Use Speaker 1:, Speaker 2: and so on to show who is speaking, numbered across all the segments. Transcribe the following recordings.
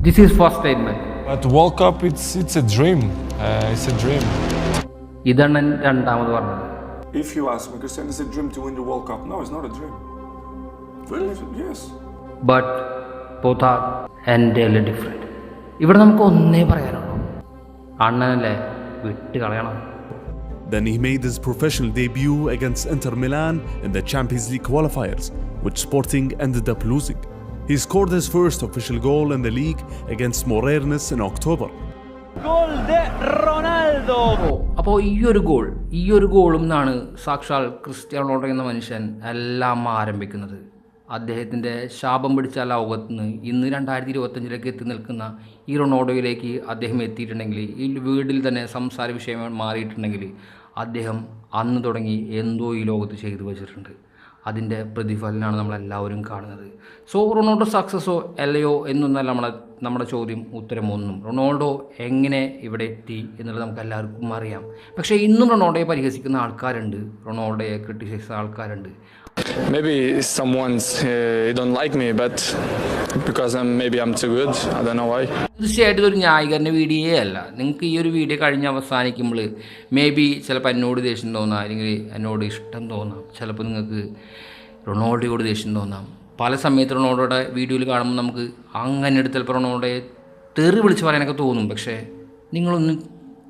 Speaker 1: This is first statement.
Speaker 2: But World Cup, it's it's a dream. Uh, it's a dream.
Speaker 1: ഇതാണ് ഞാൻ രണ്ടാമത് പറഞ്ഞത്
Speaker 3: If you ask me, Cristiano, is it a dream to win the World Cup? No, it's not a dream. Really? Yes.
Speaker 1: But both are entirely different ഇവിടെ നമുക്ക് ഒന്നേ പറയാനുള്ളൂ അണ്ണനല്ലേ വിട്ട് കളയണം
Speaker 4: Then he made his professional debut against Inter Milan in the Champions League qualifiers, which Sporting ended up losing. He scored his first official goal in the league against Morernes in October.
Speaker 5: Goal de Ronaldo.
Speaker 1: അപ്പോൾ ഈ ഒരു goal ഈ ഒരു ഗോളും നിന്നാണ് സാക്ഷാൽ Cristiano Ronaldo എന്ന മനുഷ്യൻ എല്ലാം ആരംഭിക്കുന്നത് അദ്ദേഹത്തിന്റെ ശാപം പിടിച്ച ലോകത്ത് നിന്ന് ഇന്ന് രണ്ടായിരത്തി ഇരുപത്തഞ്ചിലേക്ക് എത്തി നിൽക്കുന്ന ഈ റൊണാൾഡോയിലേക്ക് അദ്ദേഹം എത്തിയിട്ടുണ്ടെങ്കിൽ ഈ വീട്ടിൽ തന്നെ സംസാര വിഷയം മാറിയിട്ടുണ്ടെങ്കിൽ അദ്ദേഹം അന്ന് തുടങ്ങി എന്തോ ഈ ലോകത്ത് ചെയ്തു വച്ചിട്ടുണ്ട് അതിന്റെ പ്രതിഫലനമാണ് നമ്മളെല്ലാവരും കാണുന്നത്. സോ റൊണാൾഡോ സക്സസ്സോ അല്ലയോ എന്നൊന്നല്ല നമ്മളെ നമ്മുടെ ചോദ്യം ഉത്തരം ഒന്നും റൊണാൾഡോ എങ്ങനെ ഇവിടെ എത്തി എന്നുള്ളത് നമുക്ക് എല്ലാവർക്കും അറിയാം. പക്ഷേ ഇന്നും റൊണാൾഡോയെ പരിഹസിക്കുന്ന ആൾക്കാരുണ്ട്. റൊണാൾഡോയെ ക്രിട്ടിസൈസ് ആൾക്കാരുണ്ട്.
Speaker 6: Maybe someone's uh, don't like me, but because I'm maybe I'm too good. I don't know why.
Speaker 1: തീർച്ചയായിട്ടും ഇതൊരു ന്യായീകരണ വീഡിയോ അല്ല നിങ്ങൾക്ക് ഈ ഒരു വീഡിയോ കഴിഞ്ഞ് അവസാനിക്കുമ്പോൾ മേ ബി ചിലപ്പോൾ എന്നോട് ദേഷ്യം തോന്നാം അല്ലെങ്കിൽ എന്നോട് ഇഷ്ടം തോന്നാം ചിലപ്പോൾ നിങ്ങൾക്ക് റൊണാൾഡോയോട് ദേഷ്യം തോന്നാം പല സമയത്ത് റൊണാൾഡോയുടെ വീഡിയോയിൽ കാണുമ്പോൾ നമുക്ക് അങ്ങനെ എടുത്ത് ചിലപ്പോൾ റൊണാൾഡോയെ തെറി വിളിച്ച് പറയാനൊക്കെ തോന്നും പക്ഷേ നിങ്ങളൊന്ന്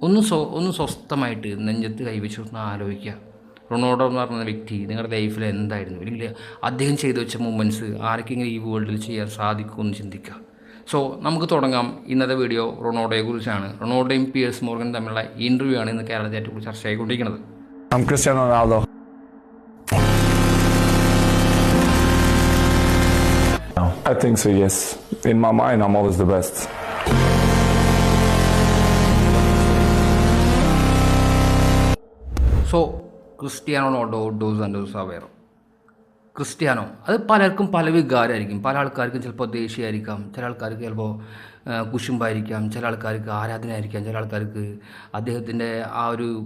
Speaker 1: ഒന്ന് സ്വ ഒന്ന് സ്വസ്ഥമായിട്ട് നെഞ്ചത്ത് കൈവച്ച് ഒന്ന് ആലോചിക്കുക റൊണാൾഡോ എന്ന് പറയുന്ന വ്യക്തി നിങ്ങളുടെ ലൈഫിൽ എന്തായിരുന്നു അല്ലെങ്കിൽ അദ്ദേഹം ചെയ്തു വെച്ച മൂമെന്റ്സ് ആർക്കെങ്കിലും ഈ വേൾഡിൽ ചെയ്യാൻ സാധിക്കുമെന്ന് ചിന്തിക്കുക സോ നമുക്ക് തുടങ്ങാം ഇന്നത്തെ വീഡിയോ റൊണാൾഡോയെ കുറിച്ചാണ് റൊണാൾഡോയും പിയേഴ്സ് മോർഗനും തമ്മിലുള്ള ഇന്റർവ്യൂ ആണ് ഇന്ന് കേരളത്തെ ഏറ്റവും കൂടുതൽ ചർച്ച ആയിക്കൊണ്ടിരിക്കുന്നത്
Speaker 6: I'm Ronaldo. I think so. Yes. In my mind, I'm always the best.
Speaker 1: So Cristiano Ronaldo dose and ഡോസ് വേറെ ക്രിസ്ത്യാനോ. അത് പലർക്കും പല വികാരമായിരിക്കും. പല ആൾക്കാർക്കും ചിലപ്പോൾ ദേഷ്യമായിരിക്കാം. ചില ആൾക്കാർക്ക് ചിലപ്പോൾ കുശുമ്പായിരിക്കാം. ചില ആൾക്കാർക്ക് ആരാധന ആയിരിക്കാം ചില ആൾക്കാർക്ക് അദ്ദേഹത്തിന്റെ ആ ഒരു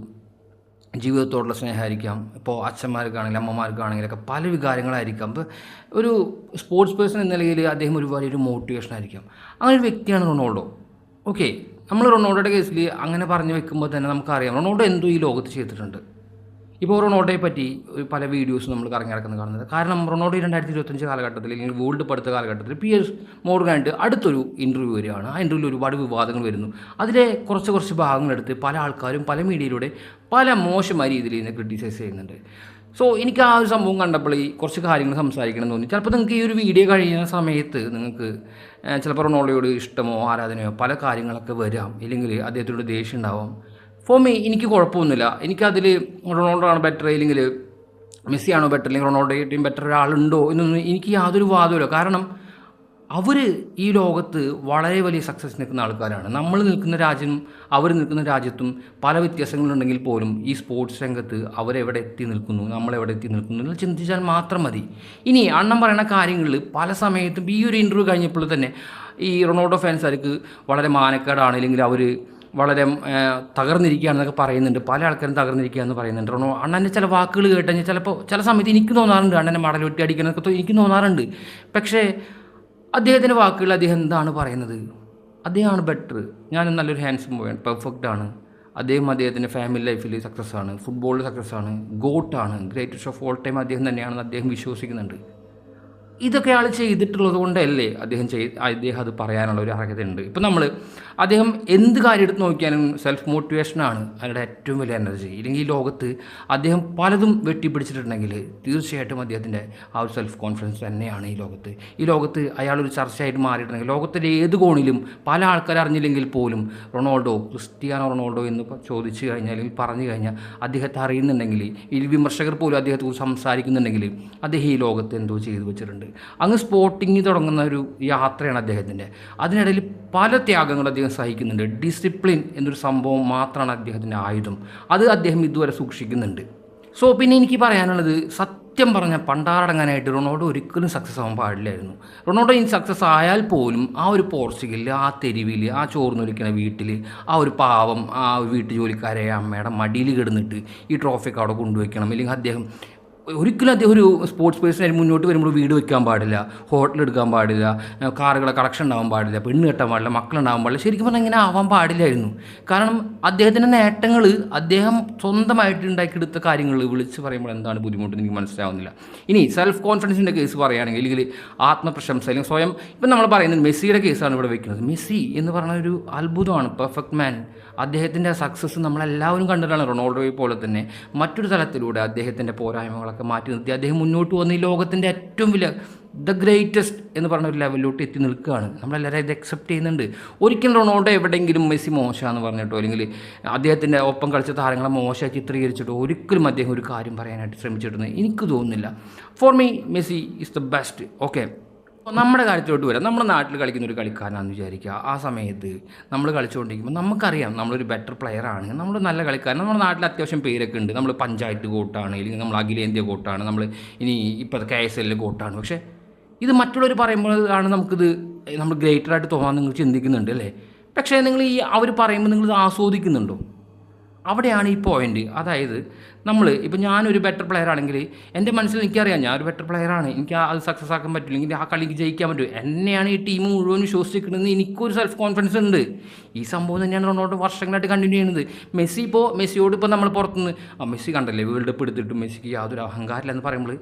Speaker 1: ജീവിതത്തോടുള്ള സ്നേഹമായിരിക്കാം. ഇപ്പോൾ അച്ഛന്മാർക്കാണെങ്കിലും അമ്മമാർക്കാണെങ്കിലൊക്കെ പല വികാരങ്ങളായിരിക്കാം. അപ്പോൾ ഒരു സ്പോർട്സ് പേഴ്സൺ എന്ന നിലയിൽ അദ്ദേഹം ഒരു വലിയൊരു മോട്ടിവേഷൻ ആയിരിക്കാം. അങ്ങനെ ഒരു വ്യക്തിയാണ് റൊണാൾഡോ. ഓക്കെ നമ്മൾ റൊണാൾഡോയുടെ കേസിൽ അങ്ങനെ പറഞ്ഞു വെക്കുമ്പോൾ തന്നെ നമുക്കറിയാം. റൊണാൾഡോ എന്തോ ഈ ലോകത്ത് ചെയ്തിട്ടുണ്ട്. ഇപ്പോൾ റൊണോഡോയെ പറ്റി പല വീഡിയോസ് നമ്മൾ കറങ്ങി നടക്കുന്നത് കാണുന്നത്. കാരണം റൊണോഡോ രണ്ടായിരത്തി ഇരുപത്തഞ്ച് കാലഘട്ടത്തിൽ അല്ലെങ്കിൽ വേൾഡ് കപ്പ് അടുത്ത കാലഘട്ടത്തിൽ പി എസ് മോർഗാനായിട്ട് അടുത്തൊരു ഇന്റർവ്യൂ വരികയാണ് ആ ഇന്റർവ്യൂവിൽ ഒരുപാട് വിവാദങ്ങൾ വരുന്നു. അതിലെ കുറച്ച് കുറച്ച് ഭാഗങ്ങളെടുത്ത് പല ആൾക്കാരും പല മീഡിയയിലൂടെ പല മോശമായ രീതിയിൽ ഇതിനെ ക്രിട്ടിസൈസ് ചെയ്യുന്നുണ്ട്. സോ എനിക്ക് ആ ഒരു സംഭവം കണ്ടപ്പോൾ ഈ കുറച്ച് കാര്യങ്ങൾ സംസാരിക്കണം തോന്നി. ചിലപ്പോൾ നിങ്ങൾക്ക് ഈ ഒരു വീഡിയോ കഴിയുന്ന സമയത്ത് നിങ്ങൾക്ക് ചിലപ്പോൾ റൊണാൾഡോയോട് ഇഷ്ടമോ ആരാധനയോ പല കാര്യങ്ങളൊക്കെ വരാം. ഇല്ലെങ്കിൽ അദ്ദേഹത്തോട് ദേഷ്യം ഉണ്ടാവാം. ഫോർ മീ എനിക്ക് കുഴപ്പമൊന്നുമില്ല. എനിക്കതിൽ റൊണാൾഡോ ആണ് ബെറ്റർ ഇല്ലെങ്കിൽ മെസ്സിയാണോ ബെറ്റർ അല്ലെങ്കിൽ റൊണാൾഡോയും ബെറ്റർ ഒരാളുണ്ടോ എന്നൊന്നും എനിക്ക് യാതൊരു വാദമില്ല കാരണം അവർ ഈ ലോകത്ത് വളരെ വലിയ സക്സസ് നിൽക്കുന്ന ആൾക്കാരാണ്. നമ്മൾ നിൽക്കുന്ന രാജ്യം അവർ നിൽക്കുന്ന രാജ്യത്തും പല വ്യത്യാസങ്ങളുണ്ടെങ്കിൽ പോലും ഈ സ്പോർട്സ് രംഗത്ത് അവരെവിടെ എത്തി നിൽക്കുന്നു നമ്മളെവിടെ എത്തി നിൽക്കുന്നു എന്ന് ചിന്തിച്ചാൽ മാത്രം മതി. ഇനി അണ്ണം പറയുന്ന കാര്യങ്ങളിൽ പല സമയത്തും ഈ ഒരു ഇന്റർവ്യൂ കഴിഞ്ഞപ്പോൾ തന്നെ ഈ റൊണാൾഡോ ഫാൻസ് ഫാൻസുകാർക്ക് വളരെ മാനക്കേടാണ് അല്ലെങ്കിൽ അവർ വളരെ തകർന്നിരിക്കുകയാണെന്നൊക്കെ പറയുന്നുണ്ട്. പല ആൾക്കാരും തകർന്നിരിക്കുക എന്ന് പറയുന്നുണ്ട്. റോണോ അണ്ണന്റെ ചില വാക്കുകൾ കേട്ട് കഴിഞ്ഞാൽ ചിലപ്പോൾ ചില സമയത്ത് എനിക്ക് തോന്നാറുണ്ട് അണ്ണനെ മടൽ വെട്ടി അടിക്കണമൊക്കെ എനിക്ക് തോന്നാറുണ്ട്. പക്ഷേ അദ്ദേഹത്തിന്റെ വാക്കുകൾ അദ്ദേഹം എന്താണ് പറയുന്നത്? അദ്ദേഹമാണ് ബെറ്റർ ഞാൻ നല്ലൊരു ഹാൻഡ്സം ബോയാണ് പെർഫെക്റ്റ് ആണ്. അദ്ദേഹം അദ്ദേഹത്തിന്റെ ഫാമിലി ലൈഫിൽ സക്സസ് ആണ് ഫുട്ബോളിൽ സക്സസ് ആണ് ഗോട്ടാണ് ഗ്രേറ്റസ്റ്റ് ഓഫ് ഓൾ ടൈം അദ്ദേഹം തന്നെയാണെന്ന് അദ്ദേഹം വിശ്വസിക്കുന്നുണ്ട്. ഇതൊക്കെ ആൾ ചെയ്തിട്ടുള്ളത് കൊണ്ടല്ലേ അദ്ദേഹം ചെയ് അദ്ദേഹം അത് പറയാനുള്ള ഒരു അർഹതയുണ്ട്. ഇപ്പം നമ്മൾ അദ്ദേഹം എന്ത് കാര്യം എടുത്ത് നോക്കിയാലും സെൽഫ് മോട്ടിവേഷനാണ് അയാളുടെ ഏറ്റവും വലിയ എനർജി ഇല്ലെങ്കിൽ ഈ ലോകത്ത് അദ്ദേഹം പലതും വെട്ടിപ്പിടിച്ചിട്ടുണ്ടെങ്കിൽ തീർച്ചയായിട്ടും അദ്ദേഹത്തിന്റെ ആ ഒരു സെൽഫ് കോൺഫിഡൻസ് തന്നെയാണ് ഈ ലോകത്ത്. ഈ ലോകത്ത് അയാളൊരു ചർച്ചയായിട്ട് മാറിയിട്ടുണ്ടെങ്കിൽ ലോകത്തിന്റെ ഏത് കോണിലും പല ആൾക്കാർ അറിഞ്ഞില്ലെങ്കിൽ പോലും റൊണാൾഡോ ക്രിസ്ത്യാനോ റൊണാൾഡോ എന്ന് ചോദിച്ചു കഴിഞ്ഞാൽ അല്ലെങ്കിൽ പറഞ്ഞു കഴിഞ്ഞാൽ അദ്ദേഹത്തെ അറിയുന്നുണ്ടെങ്കിൽ ഈ വിമർശകർ പോലും അദ്ദേഹത്തെക്കുറിച്ച് സംസാരിക്കുന്നുണ്ടെങ്കിൽ അദ്ദേഹം ഈ ലോകത്ത് എന്തോ ചെയ്തു വെച്ചിട്ടുണ്ട്. അങ്ങ് സ്പോർട്ടിങ് തുടങ്ങുന്ന ഒരു യാത്രയാണ് അദ്ദേഹത്തിന്റെ. അതിനിടയിൽ പല ത്യാഗങ്ങളും അദ്ദേഹം സഹിക്കുന്നുണ്ട്. ഡിസിപ്ലിൻ എന്നൊരു സംഭവം മാത്രമാണ് അദ്ദേഹത്തിന്റെ ആയുധം. അത് അദ്ദേഹം ഇതുവരെ സൂക്ഷിക്കുന്നുണ്ട്. സോ പിന്നെ എനിക്ക് പറയാനുള്ളത് സത്യം പറഞ്ഞാൽ പണ്ടാറടങ്ങാനായിട്ട് റൊണാൾഡോ ഒരിക്കലും സക്സസ് ആവാൻ പാടില്ലായിരുന്നു. റൊണാൾഡോ ഇനി സക്സസ് ആയാൽ പോലും ആ ഒരു പോർച്ചുഗലിൽ ആ തെരുവിൽ ആ ചോർന്നൊലിക്കുന്ന വീട്ടിൽ ആ ഒരു പാവം ആ വീട്ടു ജോലിക്കാരെ അമ്മയുടെ മടിയിൽ കിടന്നിട്ട് ഈ ട്രോഫിയൊക്കെ അവിടെ കൊണ്ടുവയ്ക്കണം. അല്ലെങ്കിൽ അദ്ദേഹം ഒരിക്കലും അദ്ദേഹം ഒരു സ്പോർട്സ് പേഴ്സൺ മുന്നോട്ട് വരുമ്പോൾ വീട് വെക്കാൻ പാടില്ല ഹോട്ടൽ എടുക്കാൻ പാടില്ല കാറുകളെ കളക്ഷൻ ഉണ്ടാവാൻ പാടില്ല പെണ്ണ് കെട്ടാൻ പാടില്ല മക്കളുണ്ടാവാൻ പാടില്ല ശരിക്കും പറഞ്ഞാൽ ഇങ്ങനെ ആവാൻ പാടില്ലായിരുന്നു. കാരണം അദ്ദേഹത്തിന്റെ നേട്ടങ്ങൾ അദ്ദേഹം സ്വന്തമായിട്ട് ഉണ്ടാക്കിയെടുത്ത കാര്യങ്ങൾ വിളിച്ച് പറയുമ്പോൾ എന്താണ് ബുദ്ധിമുട്ട് എനിക്ക് മനസ്സിലാവുന്നില്ല. ഇനി സെൽഫ് കോൺഫിഡൻസിന്റെ കേസ് പറയുകയാണെങ്കിൽ അല്ലെങ്കിൽ ആത്മപ്രശംസ അല്ലെങ്കിൽ സ്വയം ഇപ്പം നമ്മൾ പറയുന്നത് മെസ്സിയുടെ കേസാണ് ഇവിടെ വെക്കുന്നത്. മെസ്സി എന്ന് പറഞ്ഞ ഒരു അത്ഭുതമാണ് പെർഫെക്റ്റ് മാൻ അദ്ദേഹത്തിന്റെ സക്സസ് നമ്മളെല്ലാവരും കണ്ടിട്ടാണ് റൊണാൾഡോയെ പോലെ തന്നെ മറ്റൊരു തലത്തിലൂടെ അദ്ദേഹത്തിന്റെ പോരായ്മകളൊക്കെ മാറ്റി നിർത്തി. അദ്ദേഹം മുന്നോട്ട് വന്ന് ഈ ലോകത്തിന്റെ ഏറ്റവും വലിയ ദ ഗ്രേറ്റസ്റ്റ് എന്ന് പറഞ്ഞ ഒരു ലെവലിലോട്ട് എത്തി നിൽക്കുകയാണ്. നമ്മളെല്ലാവരും ഇത് അക്സെപ്റ്റ് ചെയ്യുന്നുണ്ട്. ഒരിക്കലും റൊണാൾഡോ എവിടെയെങ്കിലും മെസ്സി മോശമാണെന്ന് പറഞ്ഞിട്ടോ അല്ലെങ്കിൽ അദ്ദേഹത്തിന്റെ ഒപ്പം കളിച്ച താരങ്ങളെ മോശമായി ചിത്രീകരിച്ചിട്ടോ ഒരിക്കലും അദ്ദേഹം ഒരു കാര്യം പറയാനായിട്ട് ശ്രമിച്ചിട്ടുണ്ട് എനിക്ക് തോന്നുന്നില്ല. For me Messi is the best okay നമ്മുടെ കാര്യത്തിലോട്ട് വരാം. നമ്മുടെ നാട്ടിൽ കളിക്കുന്ന ഒരു കളിക്കാരനാണെന്ന് വിചാരിക്കുക. ആ സമയത്ത് നമ്മൾ കളിച്ചുകൊണ്ടിരിക്കുമ്പോൾ നമുക്കറിയാം നമ്മളൊരു ബെറ്റർ പ്ലെയർ ആണ്. നമ്മൾ നല്ല കളിക്കാരൻ നമ്മുടെ നാട്ടിൽ അത്യാവശ്യം പേരൊക്കെ ഉണ്ട്. നമ്മൾ പഞ്ചായത്ത് കോട്ടാണ് ഇല്ലെങ്കിൽ നമ്മൾ അഖിലേന്ത്യാ കോട്ടാണ് നമ്മൾ ഇനി ഇപ്പോൾ കെ എസ് എല്ലിൽ കോട്ടാണ്. പക്ഷേ ഇത് മറ്റുള്ളവർ പറയുമ്പോഴാണ് നമുക്കിത് നമ്മൾ ഗ്രേറ്റർ ആയിട്ട് തോന്നാൻ നിങ്ങൾ ചിന്തിക്കുന്നുണ്ട് അല്ലേ? പക്ഷേ നിങ്ങൾ ഈ അവർ പറയുമ്പോൾ ഇത് ആസ്വദിക്കുന്നുണ്ടോ? അവിടെയാണ് ഈ പോയിന്റ് അതായത് നമ്മൾ ഇപ്പോൾ ഞാനൊരു ബെറ്റർ പ്ലെയർ ആണെങ്കിൽ എന്റെ മനസ്സിൽ എനിക്കറിയാം ഒരു ബെറ്റർ പ്ലെയർ ആണ്. എനിക്ക് അത് സക്സസ് ആക്കാൻ പറ്റില്ല. എനിക്ക് ആ കളിക്ക് ജയിക്കാൻ പറ്റും. എന്നെയാണ് ഈ ടീം മുഴുവൻ വിശ്വസിക്കുന്നത് എനിക്കൊരു സെൽഫ് കോൺഫിഡൻസ് ഉണ്ട്. ഈ സംഭവം തന്നെയാണ് റൊണാൾഡോ വർഷങ്ങളായിട്ട് കണ്ടിന്യൂ ചെയ്യുന്നത്. മെസ്സി ഇപ്പോൾ മെസ്സിയോട് ഇപ്പോൾ നമ്മൾ പുറത്തുനിന്ന് ആ മെസ്സി കണ്ടല്ലേ വേൾഡ് കപ്പ് എടുത്തിട്ട് മെസ്സിക്ക് യാതൊരു അഹങ്കാരമില്ലെന്ന് പറയുമ്പോൾ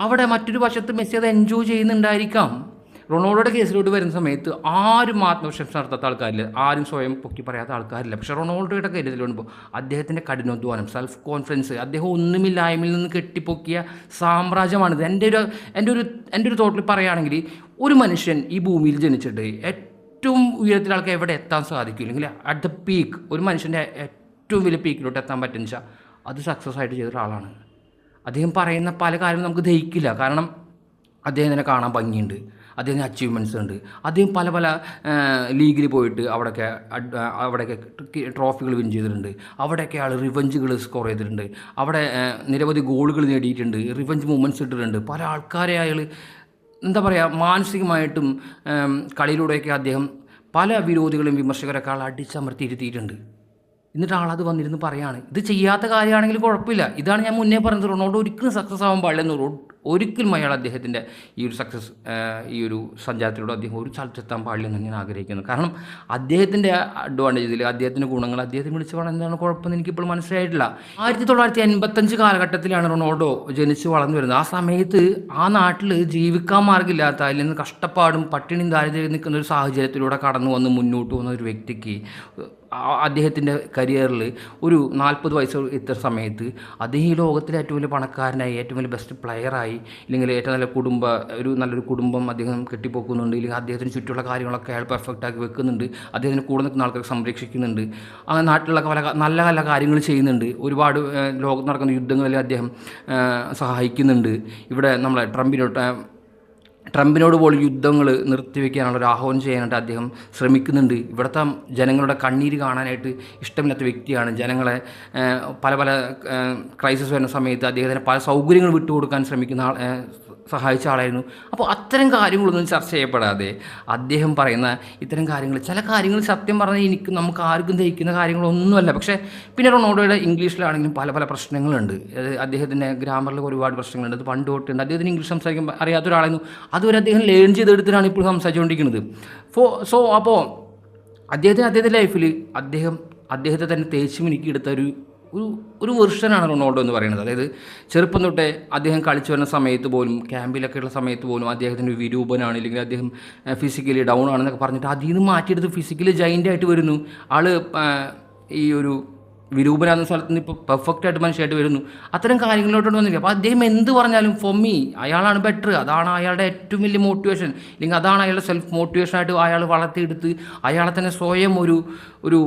Speaker 1: അവിടെ മറ്റൊരു വശത്ത് മെസ്സി അത് എൻജോയ് ചെയ്യുന്നുണ്ടായിരിക്കാം. റൊണാൾഡോയുടെ കേസിലോട്ട് വരുന്ന സമയത്ത് ആരും ആത്മവിശ്വാസം നടത്താത്ത ആൾക്കാരില്ല. ആരും സ്വയം പൊക്കി പറയാത്ത ആൾക്കാരില്ല. പക്ഷേ റൊണാൾഡോയുടെ കാര്യത്തിൽ വരുമ്പോൾ അദ്ദേഹത്തിന്റെ കഠിനാധ്വാനം സെൽഫ് കോൺഫിഡൻസ് അദ്ദേഹം ഒന്നുമില്ലായ്മയിൽ നിന്ന് കെട്ടിപ്പൊക്കിയ സാമ്രാജ്യമാണിത് എന്റെ ഒരു എന്റെ ഒരു എന്റെ ഒരു തോട്ടിൽ പറയുകയാണെങ്കിൽ ഒരു മനുഷ്യൻ ഈ ഭൂമിയിൽ ജനിച്ചിട്ട് ഏറ്റവും ഉയരത്തിൽ ആൾക്ക് എവിടെ എത്താൻ സാധിക്കും? അല്ലെങ്കിൽ അറ്റ് ദ പീക്ക് ഒരു മനുഷ്യന്റെ ഏറ്റവും വലിയ പീക്കിലോട്ട് എത്താൻ പറ്റുന്ന വെച്ചാൽ അത് സക്സസ് ആയിട്ട് ചെയ്ത ഒരാളാണ്. അദ്ദേഹം പറയുന്ന പല കാര്യങ്ങളും നമുക്ക് ദഹിക്കില്ല. കാരണം അദ്ദേഹം അദ്ദേഹത്തിനെ കാണാൻ ഭംഗിയുണ്ട്. അദ്ദേഹത്തിന് അച്ചീവ്മെന്റ്സ് ഉണ്ട്. അദ്ദേഹം പല പല ലീഗിൽ പോയിട്ട് അവിടെയൊക്കെ അവിടെയൊക്കെ ട്രോഫികൾ വിൻ ചെയ്തിട്ടുണ്ട്. അവിടെയൊക്കെ ആൾ റിവഞ്ചുകൾ സ്കോർ ചെയ്തിട്ടുണ്ട്. അവിടെ നിരവധി ഗോളുകൾ നേടിയിട്ടുണ്ട്. റിവഞ്ച് മൂമെന്റ്സ് ഇട്ടിട്ടുണ്ട്. പല ആൾക്കാരെ അയാൾ എന്താ പറയുക മാനസികമായിട്ടും കളിയിലൂടെയൊക്കെ അദ്ദേഹം പല വിരോധികളും വിമർശകരൊക്കെ ആൾ അടിച്ചമർത്തിയിരുത്തിയിട്ടുണ്ട് എന്നിട്ട് ആളത് വന്നിരുന്ന് പറയാണ്. ഇത് ചെയ്യാത്ത കാര്യമാണെങ്കിൽ കുഴപ്പമില്ല. ഇതാണ് ഞാൻ മുന്നേ പറഞ്ഞത്. റൊണാൾഡോ ഒരിക്കലും സക്സസ് ആവാൻ പാടില്ലെന്ന് ഒരിക്കലും അയാൾ അദ്ദേഹത്തിന്റെ ഈ ഒരു സക്സസ് ഈ ഒരു സഞ്ചാരത്തിലൂടെ അദ്ദേഹം ഒരു സ്ഥലത്തെത്താൻ പാടില്ലെന്ന് ഞാൻ ആഗ്രഹിക്കുന്നു. കാരണം അദ്ദേഹത്തിന്റെ അഡ്വാന്റേജ് ഇതിൽ അദ്ദേഹത്തിന്റെ ഗുണങ്ങൾ അദ്ദേഹത്തിന് വിളിച്ച് പറഞ്ഞാൽ എന്താണ് കുഴപ്പമെന്ന് എനിക്കിപ്പോൾ മനസ്സിലായിട്ടില്ല. ആയിരത്തി തൊള്ളായിരത്തി എൺപത്തഞ്ച് കാലഘട്ടത്തിലാണ് റൊണാൾഡോ ജനിച്ച് വളർന്നു വരുന്നത്. ആ സമയത്ത് ആ നാട്ടിൽ ജീവിക്കാൻ മാർഗമില്ലാത്ത അതിൽ നിന്ന് കഷ്ടപ്പാടും പട്ടിണിയും ദാരിദ്ര്യം നിൽക്കുന്ന ഒരു സാഹചര്യത്തിലൂടെ കടന്നു വന്ന് മുന്നോട്ട് വന്ന ഒരു വ്യക്തിക്ക് അദ്ദേഹത്തിന്റെ കരിയറിൽ ഒരു നാൽപ്പത് വയസ്സ് എത്തുന്ന സമയത്ത് അദ്ദേഹം ഈ ലോകത്തിലെ ഏറ്റവും വലിയ പണക്കാരനായി ഏറ്റവും വലിയ ബെസ്റ്റ് പ്ലെയറായി ഇല്ലെങ്കിൽ ഏറ്റവും നല്ല കുടുംബ ഒരു നല്ലൊരു കുടുംബം അദ്ദേഹം കെട്ടിപ്പോക്കുന്നുണ്ട് ഇല്ലെങ്കിൽ അദ്ദേഹത്തിന് ചുറ്റുമുള്ള കാര്യങ്ങളൊക്കെ അയാൾ പെർഫെക്റ്റാക്കി വെക്കുന്നുണ്ട് അദ്ദേഹത്തിന് കൂടെ നിൽക്കുന്ന ആൾക്കാർ സംരക്ഷിക്കുന്നുണ്ട് അങ്ങനെ നാട്ടിലുള്ള പല നല്ല നല്ല കാര്യങ്ങൾ ചെയ്യുന്നുണ്ട്. ഒരുപാട് ലോകത്ത് നടക്കുന്ന യുദ്ധങ്ങളിൽ അദ്ദേഹം സഹായിക്കുന്നുണ്ട്. ഇവിടെ നമ്മളെ ട്രംപിനോട്ട് ട്രംപിനോട് പോലും യുദ്ധങ്ങൾ നിർത്തിവെക്കാനുള്ള ഒരു ആഹ്വാനം ചെയ്യാനായിട്ട് അദ്ദേഹം ശ്രമിക്കുന്നുണ്ട്. ഇവിടുത്തെ ജനങ്ങളുടെ കണ്ണീര് കാണാനായിട്ട് ഇഷ്ടമില്ലാത്ത വ്യക്തിയാണ്. ജനങ്ങളെ പല പല ക്രൈസിസ് വരുന്ന സമയത്ത് അദ്ദേഹത്തിന് പല സൗകര്യങ്ങൾ വിട്ടുകൊടുക്കാൻ ശ്രമിക്കുന്ന ആൾ സഹായിച്ച ആളായിരുന്നു. അപ്പോൾ അത്തരം കാര്യങ്ങളൊന്നും ചർച്ച ചെയ്യപ്പെടാതെ അദ്ദേഹം പറയുന്ന ഇത്തരം കാര്യങ്ങൾ ചില കാര്യങ്ങൾ സത്യം പറഞ്ഞാൽ എനിക്ക് നമുക്ക് ആർക്കും ദഹിക്കുന്ന കാര്യങ്ങളൊന്നുമല്ല. പക്ഷേ പിന്നെ റൊണാൾഡോയുടെ ഇംഗ്ലീഷിലാണെങ്കിലും പല പല പ്രശ്നങ്ങളുണ്ട്. അദ്ദേഹത്തിന്റെ ഗ്രാമറിൽ ഒരുപാട് പ്രശ്നങ്ങളുണ്ട്. അത് പണ്ട് തൊട്ടുണ്ട്. അദ്ദേഹത്തിന് ഇംഗ്ലീഷ് സംസാരിക്കാൻ അറിയാത്ത ഒരാളായിരുന്നു അതുവരെ അദ്ദേഹം ലേൺ ചെയ്തെടുത്തിട്ടാണ് ഇപ്പോൾ സംസാരിച്ചുകൊണ്ടിരിക്കുന്നത് ഫോ സോ അപ്പോൾ അദ്ദേഹത്തിന് അദ്ദേഹത്തിന്റെ ലൈഫിൽ അദ്ദേഹം അദ്ദേഹത്തെ തന്നെ തേച്ച് മിനുക്കി എടുത്ത ഒരു ഒരു ഒരു വെർഷനാണ് റൊണാൾഡോ എന്ന് പറയുന്നത്. അതായത് ചെറുപ്പം തൊട്ടേ അദ്ദേഹം കളിച്ചു വരുന്ന സമയത്ത് പോലും ക്യാമ്പിലൊക്കെ ഉള്ള സമയത്ത് പോലും അദ്ദേഹത്തിന്റെ വിരൂപനാണ് ഇല്ലെങ്കിൽ അദ്ദേഹം ഫിസിക്കലി ഡൗൺ ആണെന്നൊക്കെ പറഞ്ഞിട്ട് അതിൽ നിന്ന് മാറ്റിയെടുത്ത് ഫിസിക്കലി ആയിട്ട് വരുന്നു. ആൾ ഈ ഒരു വിരൂപനാകുന്ന സ്ഥലത്ത് നിന്ന് ഇപ്പോൾ പെർഫെക്റ്റ് ആയിട്ട് മനുഷ്യമായിട്ട് വരുന്നു. അത്തരം കാര്യങ്ങളിലോട്ട് വന്നില്ല അപ്പോൾ അദ്ദേഹം എന്ത് പറഞ്ഞാലും ഫോർ അയാളാണ് ബെറ്റർ അതാണ് അയാളുടെ ഏറ്റവും വലിയ മോട്ടിവേഷൻ അല്ലെങ്കിൽ അതാണ് അയാളുടെ സെൽഫ് മോട്ടിവേഷനായിട്ട് അയാൾ വളർത്തിയെടുത്ത് അയാളെ തന്നെ സ്വയം ഒരു ഒരു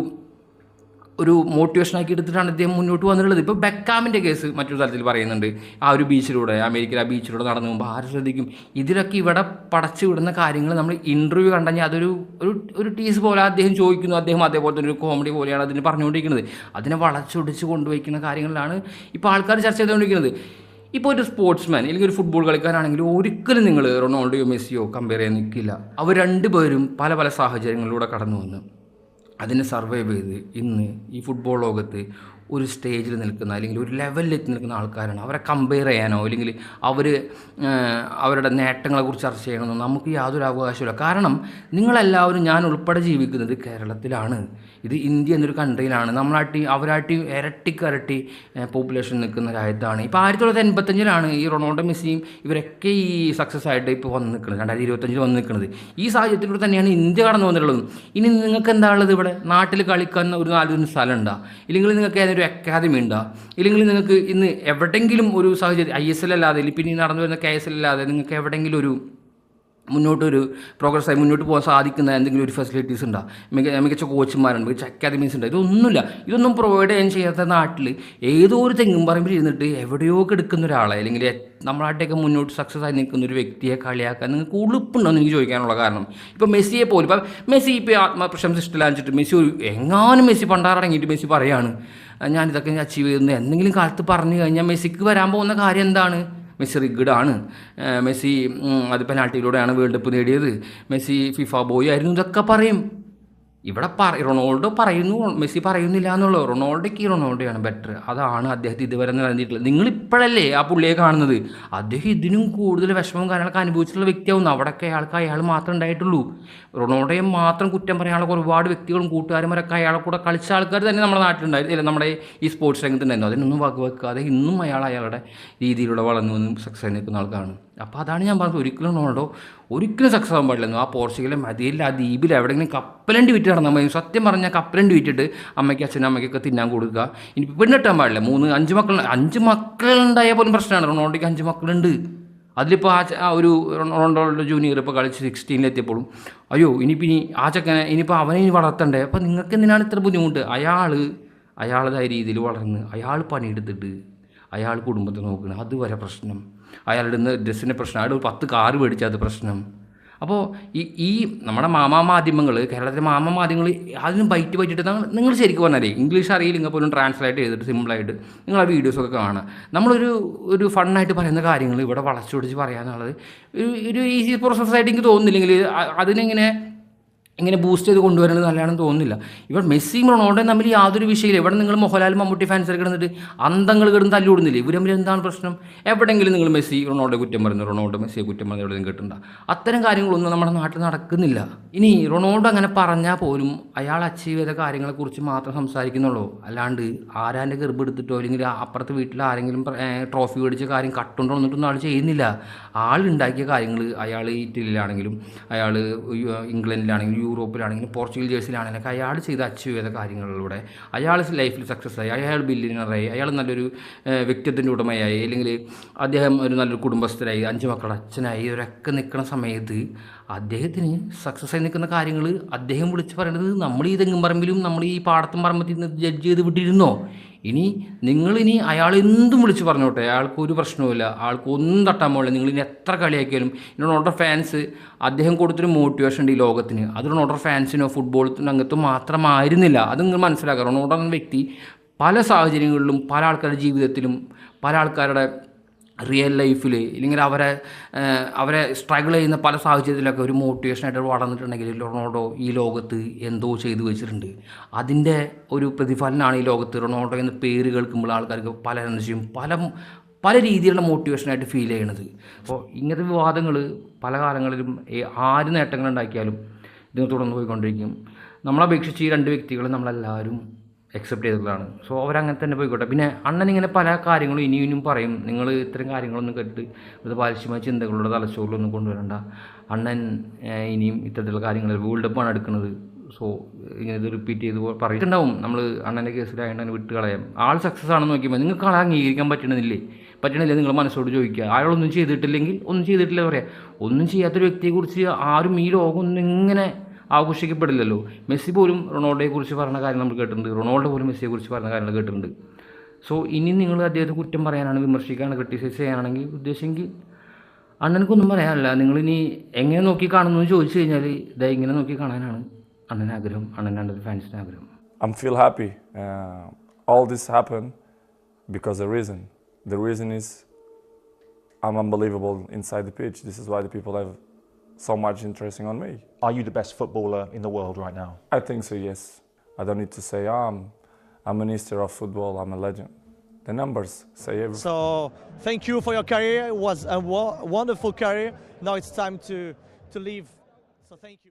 Speaker 1: ഒരു മോട്ടിവേഷൻ ആക്കി എടുത്തിട്ടാണ് അദ്ദേഹം മുന്നോട്ട് വന്നിട്ടുള്ളത്. ഇപ്പോൾ ബെക്കാമിന്റെ കേസ് മറ്റൊരു തലത്തിൽ പറയുന്നുണ്ട്. ആ ഒരു ബീച്ചിലൂടെ അമേരിക്കയിൽ ആ ബീച്ചിലൂടെ നടന്നു പോകുമ്പോൾ ആരും ശ്രദ്ധിക്കും? ഇതിലൊക്കെ ഇവിടെ പടച്ചു വിടുന്ന കാര്യങ്ങൾ നമ്മൾ ഇന്റർവ്യൂ കണ്ടുകഴിഞ്ഞാൽ അതൊരു ഒരു ഒരു ടീസ് പോലെ അദ്ദേഹം ചോദിക്കുന്നു. അദ്ദേഹം അതേപോലെ തന്നെ ഒരു കോമഡി പോലെയാണ് അതിന് പറഞ്ഞുകൊണ്ടിരിക്കുന്നത്. അതിനെ വളച്ചൊടിച്ച് കൊണ്ടുപോയിക്കുന്ന കാര്യങ്ങളിലാണ് ഇപ്പോൾ ആൾക്കാർ ചർച്ച ചെയ്തുകൊണ്ടിരിക്കുന്നത്. ഇപ്പോൾ ഒരു സ്പോർട്സ്മാൻ അല്ലെങ്കിൽ ഒരു ഫുട്ബോൾ കളിക്കാരാണെങ്കിൽ ഒരിക്കലും നിങ്ങൾ റൊണാൾഡോയോ മെസ്സിയോ കമ്പയർ ചെയ്യാൻ നിൽക്കില്ല അവർ രണ്ടുപേരും പല പല സാഹചര്യങ്ങളിലൂടെ കടന്നു വന്ന്. അതിനെ സർവൈവ് ചെയ്ത് ഇന്ന് ഈ ഫുട്ബോൾ ലോകത്ത് ഒരു സ്റ്റേജിൽ നിൽക്കുന്ന അല്ലെങ്കിൽ ഒരു ലെവലിൽ എത്തി നിൽക്കുന്ന ആൾക്കാരാണ്. അവരെ കമ്പയർ ചെയ്യാനോ അല്ലെങ്കിൽ അവർ അവരുടെ നേട്ടങ്ങളെക്കുറിച്ച് ചർച്ച ചെയ്യണമെന്നോ നമുക്ക് യാതൊരു അവകാശമില്ല കാരണം നിങ്ങളെല്ലാവരും ഞാൻ ഉൾപ്പെടെ ജീവിക്കുന്നത് കേരളത്തിലാണ്. ഇത് ഇന്ത്യ എന്നൊരു കൺട്രിയിലാണ് നമ്മളാട്ടി അവരാട്ടി ഇരട്ടിക്കരട്ടി പോപ്പുലേഷൻ നിൽക്കുന്ന രാജ്യത്താണ് ഇപ്പോൾ ആയിരത്തി തൊള്ളായിരത്തി എൺപത്തഞ്ചിലാണ് ഈ റൊണാൾഡോ മെസ്സിയും ഇവരൊക്കെ ഈ സക്സസ് ആയിട്ട് ഇപ്പോൾ വന്ന് നിൽക്കുന്നത്. രണ്ടായിരത്തി ഇരുപത്തഞ്ചിൽ വന്ന് നിൽക്കുന്നത്. ഈ സാഹചര്യത്തിലൂടെ തന്നെയാണ് ഇന്ത്യ കടന്നു വന്നിട്ടുള്ളത്. ഇനി നിങ്ങൾക്ക് എന്താ ഉള്ളത് ഇവിടെ? നാട്ടിൽ കളിക്കാൻ ഒരു നാലൊരു സ്ഥലം ഉണ്ടാകും ഇല്ലെങ്കിൽ നിങ്ങൾക്ക് ഏതൊരു അക്കാദമി ഉണ്ടോ? ഇല്ലെങ്കിൽ നിങ്ങൾക്ക് ഇന്ന് എവിടെയെങ്കിലും ഒരു സാഹചര്യം ഐ എസ് എൽ അല്ലാതെ ഇല്ലെങ്കിൽ പിന്നെ നടന്നു വരുന്ന കെ എസ് എൽ അല്ലാതെ നിങ്ങൾക്ക് എവിടെയെങ്കിലും ഒരു മുന്നോട്ടൊരു പ്രോഗ്രസ്സായി മുന്നോട്ട് പോകാൻ സാധിക്കുന്ന എന്തെങ്കിലും ഒരു ഫെസിലിറ്റീസ് ഉണ്ടോ? മിക മികച്ച കോച്ചുമാരുണ്ട് മികച്ച അക്കാദമീസ് ഉണ്ട്. ഇതൊന്നുമില്ല. ഇതൊന്നും പ്രൊവൈഡ് ചെയ്യാൻ ചെയ്യാത്ത നാട്ടിൽ ഏതോ ഒരു തെങ്ങും പറമ്പിൽ ഇരുന്നിട്ട് എവിടെയോ കിടക്കുന്ന ഒരാളെ അല്ലെങ്കിൽ നമ്മളായിട്ടൊക്കെ മുന്നോട്ട് സക്സസ് ആയി നിൽക്കുന്ന ഒരു വ്യക്തിയെ കളിയാക്കാൻ നിങ്ങൾക്ക് ഉളുപ്പുണ്ടോ എന്ന് എനിക്ക് ചോദിക്കാനുള്ള കാരണം. ഇപ്പോൾ മെസ്സിയെ പോലും ഇപ്പം മെസ്സി ഇപ്പോൾ ആത്മപ്രശംസ ഇഷ്ടമില്ലാച്ചിട്ട് മെസ്സി ഒരു എങ്ങാനും മെസ്സി പണ്ടാറടങ്ങിയിട്ട് മെസ്സി പറയാണ് ഞാനിതൊക്കെ അച്ചീവ് ചെയ്യുന്നത് എന്തെങ്കിലും കാലത്ത് പറഞ്ഞു കഴിഞ്ഞാൽ മെസ്സിക്ക് വരാൻ പോകുന്ന കാര്യം എന്താണ്? മെസ്സി റിഗഡാണ് മെസ്സി അത് പെനാൾട്ടിയിലൂടെയാണ് വേൾഡ് കപ്പ് നേടിയത്. മെസ്സി ഫിഫ ബോയ് ആയിരുന്നു ഇതൊക്കെ പറയും. ഇവിടെ പറ റൊണാൾഡോ പറയുന്നു മെസ്സി പറയുന്നില്ല എന്നുള്ളത്. റൊണാൾഡോയ്ക്ക് റൊണാൾഡോയാണ് ബെറ്റർ അതാണ് അദ്ദേഹത്തെ ഇതുവരെ നിറഞ്ഞിട്ടുള്ളത് നിങ്ങൾ ഇപ്പോഴല്ലേ ആ പുള്ളിയെ കാണുന്നത്? അദ്ദേഹം ഇതിനും കൂടുതൽ വിഷമവും കാര്യങ്ങളൊക്കെ അനുഭവിച്ചിട്ടുള്ള വ്യക്തിയാവുന്നു അവിടെയൊക്കെ അയാൾക്ക് അയാൾ മാത്രമേ ഉണ്ടായിട്ടുള്ളൂ. റൊണാൾഡോയെ മാത്രം കുറ്റം പറയാനുള്ള ഒരുപാട് വ്യക്തികളും കൂട്ടുകാരന്മാരൊക്കെ അയാളെ കൂടെ കളിച്ച ആൾക്കാർ തന്നെ നമ്മുടെ നാട്ടിലുണ്ടായിരുന്നു നമ്മുടെ ഈ സ്പോർട്സ് രംഗത്തുണ്ടായിരുന്നു. അതിനൊന്നും വകവെക്കാതെ ഇന്നും അയാൾ അയാളുടെ രീതിയിലൂടെ വളർന്നു വന്ന് സക്സസ് നിൽക്കുന്ന ആൾക്കാരാണ്. അപ്പോൾ അതാണ് ഞാൻ പറഞ്ഞത്. ഒരിക്കലും റൊണാൾഡോ ഒരിക്കലും സക്സസ് ആകാൻ പാടില്ലെന്നു ആ പോർച്ചുഗലിലെ മതിയിൽ ആ ദ്വീപിൽ എവിടെയെങ്കിലും കപ്പലണ്ടി വിറ്റ് നടന്നാൽ മതി. സത്യം പറഞ്ഞാൽ കപ്പലണ്ടി വിറ്റിട്ട് അമ്മയ്ക്ക് അച്ഛനും അമ്മയ്ക്കൊക്കെ തിന്നാൻ കൊടുക്കുക. ഇനി പെണ്ണിട്ടാൻ പാടില്ല. മൂന്ന് അഞ്ച് മക്കൾ അഞ്ച് മക്കളുണ്ടായാൽ പോലും പ്രശ്നമാണ്. റൊണാൾഡോയ്ക്ക് അഞ്ച് മക്കളുണ്ട്. അതിലിപ്പോൾ ആ ആ ഒരു റൊണാൾഡോയുടെ ജൂനിയർ ഇപ്പോൾ കളിച്ച് സിക്സ്റ്റീനിലെത്തിയപ്പോഴും അയ്യോ ഇനിയിപ്പോൾ ഇനി ആ ചെക്കനെ ഇനിയിപ്പോൾ അവനെ ഇനി വളർത്തണ്ടേ? അപ്പോൾ നിങ്ങൾക്ക് എന്തിനാണ് ഇത്ര ബുദ്ധിമുട്ട്? അയാൾ അയാളതായ രീതിയിൽ വളർന്ന് അയാൾ പണിയെടുത്തിട്ട് അയാൾ കുടുംബത്തെ നോക്കണം. അതുവരെ പ്രശ്നം. അയാളുടെ ഇന്ന് ഡ്രസ്സിന്റെ പ്രശ്നം. അയാൾ പത്ത് കാറ് മേടിച്ചാൽ അത് പ്രശ്നം. അപ്പോൾ ഈ ഈ നമ്മുടെ മാമാ മാധ്യമങ്ങൾ കേരളത്തിലെ മാമാ മാധ്യമങ്ങൾ അതിനും ബൈറ്റ് പറ്റിയിട്ട് നിങ്ങൾ ശരിക്കും പറഞ്ഞാലേ ഇംഗ്ലീഷ് അറിയില്ലെങ്കിൽ പോലും ട്രാൻസ്ലേറ്റ് ചെയ്തിട്ട് സിമ്പിളായിട്ട് നിങ്ങൾ ആ വീഡിയോസൊക്കെ കാണുക. നമ്മളൊരു ഒരു ഫണ്ണായിട്ട് പറയുന്ന കാര്യങ്ങൾ ഇവിടെ വളച്ചൊടിച്ച് പറയാന്നുള്ളത് ഒരു ഒരു ഈസി പ്രോസസ്സായിട്ട് എനിക്ക് തോന്നുന്നില്ലെങ്കിൽ അതിനെങ്ങനെ ഇങ്ങനെ ബൂസ്റ്റ് ചെയ്ത് കൊണ്ടുവരുന്നത് നല്ലതാണെന്ന് തോന്നുന്നില്ല. ഇവർ മെസ്സിയും റൊണാൾഡോയും തമ്മിൽ യാതൊരു വിഷയമില്ല. ഇവിടെ നിങ്ങൾ മോഹൻലാൽ മമ്മൂട്ടി ഫാൻസ് ഒക്കെ കിടന്നിട്ട് അന്തങ്ങൾ കിടന്ന് തല്ലുവിടുന്നില്ല? ഇവർ തമ്മിൽ എന്താണ് പ്രശ്നം? എവിടെയെങ്കിലും നിങ്ങൾ മെസ്സി റൊണാൾഡോ കുറ്റം പറയുന്നു. റൊണാൾഡോ മെസ്സിയെ കുറ്റം പറയുന്നത് എവിടെയും കേട്ടിട്ടുണ്ടോ അത്തരം കാര്യങ്ങളൊന്നും നമ്മുടെ നാട്ടിൽ നടക്കുന്നില്ല. ഇനി റൊണാൾഡോ അങ്ങനെ പറഞ്ഞാൽ പോലും അയാൾ അച്ചീവ് ചെയ്ത കാര്യങ്ങളെക്കുറിച്ച് മാത്രം സംസാരിക്കുന്നുള്ളൂ. അല്ലാണ്ട് ആരാന്റെ ഗർഭം എടുത്തിട്ടോ അല്ലെങ്കിൽ അപ്പുറത്തെ വീട്ടിൽ ആരെങ്കിലും ട്രോഫി മേടിച്ച കാര്യം കട്ടുണ്ടോ എന്നിട്ടൊന്നും ആൾ ചെയ്യുന്നില്ല. ആളുണ്ടാക്കിയ കാര്യങ്ങൾ അയാൾ ഇറ്റലിയിലാണെങ്കിലും അയാൾ ഇംഗ്ലണ്ടിലാണെങ്കിലും യൂറോപ്പിലാണെങ്കിലും പോർച്ചുഗൽ ജേഴ്സിലാണെങ്കിലും അയാൾ ചെയ്ത് അച്ചീവ് ചെയ്ത കാര്യങ്ങളിലൂടെ അയാൾ ലൈഫിൽ സക്സസ് ആയി. അയാൾ ബില്ലിനറായി അയാൾ നല്ലൊരു വ്യക്തിത്വത്തിന്റെ ഉടമയായി. അല്ലെങ്കിൽ അദ്ദേഹം ഒരു നല്ലൊരു കുടുംബസ്ഥരായി. അഞ്ച് മക്കളുടെ അച്ഛനായി. ഇവരൊക്കെ നിൽക്കുന്ന സമയത്ത് അദ്ദേഹത്തിന് സക്സസ് ആയി നിൽക്കുന്ന കാര്യങ്ങൾ അദ്ദേഹം വിളിച്ച് പറയുന്നത് നമ്മൾ ഈ തെങ്ങും പറമ്പിലും നമ്മൾ ഈ പാടത്തും പറമ്പത്തിൽ നിന്ന് ജഡ്ജ് ചെയ്ത് വിട്ടിരുന്നോ? ഇനി നിങ്ങളിനി അയാൾ എന്തും വിളിച്ച് പറഞ്ഞോട്ടെ. അയാൾക്ക് ഒരു പ്രശ്നവുമില്ല. ആൾക്ക് ഒന്നും തട്ടാൻ പോകില്ല നിങ്ങൾ ഇനി എത്ര കളിയാക്കിയാലും ഇനി റൊണാൾഡോ ഫാൻസ് അദ്ദേഹം കൊടുത്തൊരു മോട്ടിവേഷൻ ഉണ്ട് ഈ ലോകത്തിന്. അത് റൊണാൾഡോ ഫാൻസിനോ ഫുട്ബോൾ രംഗത്തോ മാത്രമായിരുന്നില്ല. അത് നിങ്ങൾ മനസ്സിലാക്കുക റൊണാൾഡോ എന്ന വ്യക്തി പല സാഹചര്യങ്ങളിലും പല ആൾക്കാരുടെ ജീവിതത്തിലും പല ആൾക്കാരുടെ റിയൽ ലൈഫിൽ ഇല്ലെങ്കിൽ അവരെ അവരെ സ്ട്രഗിൾ ചെയ്യുന്ന പല സാഹചര്യത്തിലൊക്കെ ഒരു മോട്ടിവേഷനായിട്ട് വളർന്നിട്ടുണ്ടെങ്കിൽ റൊണാൾഡോ ഈ ലോകത്ത് എന്തോ ചെയ്തു വെച്ചിട്ടുണ്ട്. അതിന്റെ ഒരു പ്രതിഫലനമാണ് ഈ ലോകത്ത് റൊണാൾഡോ എന്ന പേര് കേൾക്കുമ്പോൾ ആൾക്കാർക്ക് പല എനർജിയും പല പല രീതിയിലുള്ള മോട്ടിവേഷനായിട്ട് ഫീൽ ചെയ്യണത്. അപ്പോൾ ഇങ്ങനത്തെ വിവാദങ്ങൾ പല കാലങ്ങളിലും ആര് നേട്ടങ്ങളുണ്ടാക്കിയാലും ഇതിന് തുടർന്ന് പോയിക്കൊണ്ടിരിക്കും. നമ്മളപേക്ഷിച്ച് ഈ രണ്ട് വ്യക്തികൾ നമ്മളെല്ലാവരും അക്സെപ്റ്റ് ചെയ്തതാണ് സോ അവരങ്ങനെ തന്നെ പോയിക്കോട്ടെ. പിന്നെ അണ്ണൻ ഇങ്ങനെ പല കാര്യങ്ങളും ഇനിയും ഇനിയും പറയും. നിങ്ങൾ ഇത്തരം കാര്യങ്ങളൊന്നും കേട്ടിട്ട് ഇത് പാലിശ്യമായ ചിന്തകളുടെ തലച്ചോറിലൊന്നും കൊണ്ടുവരണ്ട. അണ്ണൻ ഇനിയും ഇത്തരത്തിലുള്ള കാര്യങ്ങൾ വേൾഡ് കപ്പാണ് എടുക്കുന്നത്. സോ ഇങ്ങനെ ഇത് റിപ്പീറ്റ് ചെയ്ത് പറയുന്നുണ്ടാവും നമ്മൾ അണ്ണന്റെ കേസിലായതുകൊണ്ട് വിട്ട് കളയാം. ആൾ സക്സസ് ആണെന്ന് നോക്കിയപ്പോൾ നിങ്ങൾക്ക് ആളെ അംഗീകരിക്കാൻ പറ്റണമെന്നില്ലേ പറ്റണില്ല നിങ്ങൾ മനസ്സോട് ചോദിക്കുക? അയാളൊന്നും ചെയ്തിട്ടില്ലെങ്കിൽ ഒന്നും ചെയ്തിട്ടില്ല പറയാം. ഒന്നും ചെയ്യാത്തൊരു വ്യക്തിയെക്കുറിച്ച് ആരും ഈ ലോകം ഒന്നും ഇങ്ങനെ ആഘോഷിക്കപ്പെടില്ലല്ലോ മെസ്സി പോലും റൊണാൾഡോയെ കുറിച്ച് പറഞ്ഞ കാര്യം നമ്മൾ കേട്ടിട്ടുണ്ട് റൊണാൾഡോ പോലും മെസ്സിയെ കുറിച്ച് പറഞ്ഞ കാര്യങ്ങൾ കേട്ടിട്ടുണ്ട് സോ ഇനി നിങ്ങൾ അദ്ദേഹത്തെ കുറ്റം പറയാനാണ് വിമർശിക്കാനാണ് ക്രിട്ടിസൈസ് ചെയ്യാനാണെങ്കിൽ ഉദ്ദേശമെങ്കിൽ അണ്ണനക്കൊന്നും പറയാനല്ല നിങ്ങളിനി എങ്ങനെ നോക്കി കാണുന്നു എന്ന് ചോദിച്ചു കഴിഞ്ഞാൽ ഇതാ ഇങ്ങനെ നോക്കി കാണാനാണ് അണ്ണൻ ആഗ്രഹം അണ്ണൻ അണ്ണന്റെ ഫാൻസിന്റെ ആഗ്രഹം
Speaker 3: I feel happy. Uh, all this happened because the reason. The reason is I'm unbelievable inside the pitch. This is why the people have so much interesting on me.
Speaker 7: Are you the best footballer in the world right now?
Speaker 3: I think so. Yes. I don't need to say um, I'm a minister of football. I'm a legend. The numbers say everything.
Speaker 5: So thank you for your career. It was a wo- wonderful career. Now it's time to to leave. So thank you.